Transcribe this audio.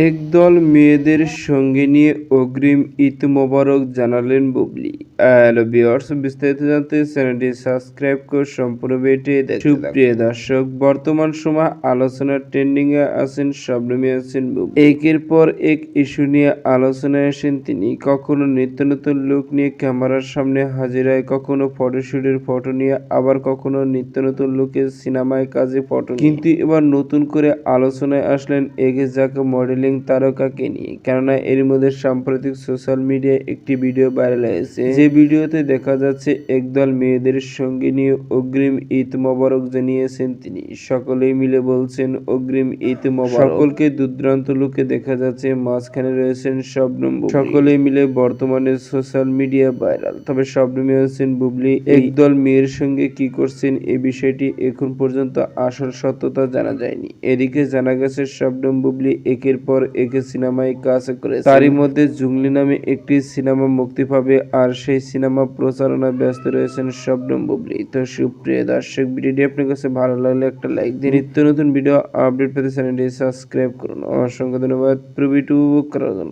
একদল মেয়েদের সঙ্গে নিয়ে অগ্রিম ঈদ মোবারক জানালেন বুবলি। বিস্তারিত জানতে চ্যানেলটি সাবস্ক্রাইব করে সম্পূর্ণ দেখতে সুপ্রিয় দর্শক, বর্তমান সময় আলোচনার ট্রেন্ডিং এ আছেন শবনমী আছেন বুবলি। একের পর এক ইস্যু নিয়ে আলোচনায় আসেন তিনি। কখনো নিত্য নতুন লুক নিয়ে ক্যামেরার সামনে হাজির হয়, কখনো ফটোশুটের ফটো নিয়ে, আবার কখনো নিত্য নতুন লুকে সিনেমায় কাজে ফটো কিন্তু এবার নতুন করে আলোচনায় আসলেন এগে যাকে মডেলিং তারকাকে নিয়ে, কেননা এর মধ্যে সাম্প্রতিক সোশ্যাল মিডিয়ায় একটি ভিডিও ভাইরাল হয়েছে। যে ভিডিওতে দেখা যাচ্ছে, একদল মেয়েদের সঙ্গে নিয়ে অগ্রিম ঈদ মোবারক জানিয়েছেন তিনি। সকলেই মিলে বলছেন, অগ্রিম ঈদ মোবারক। সকলকে দুর্দান্ত লুকে দেখা যাচ্ছে, মাঝখানে রয়েছেন শবনম। সকলেই মিলে বর্তমানে সোশ্যাল মিডিয়া ভাইরাল। তবে শবনমী হোসেন বুবলি, একদল মেয়ের সঙ্গে কি করছেন এই বিষয়টি এখন পর্যন্ত আসল সত্যতা জানা যায়নি। এদিকে জানা গেছে, শবনম বুবলি একের পর একে সিনেমায় কাজ করেছে। তারই মধ্যে জুংলি নামে একটি সিনেমা মুক্তি পাবে আর সেই সিনেমা প্রচারণা ব্যস্ত রয়েছেন শবনম বুবলি। তো সুপ্রিয় দর্শক, ভিডিওটি আপনার কাছে ভালো লাগলে একটা লাইক দিন নিত্য নতুন ভিডিও আপডেট পেতে চ্যানেলটি সাবস্ক্রাইব করুন। অসংখ্য ধন্যবাদ। প্রবিটু করার জন্য।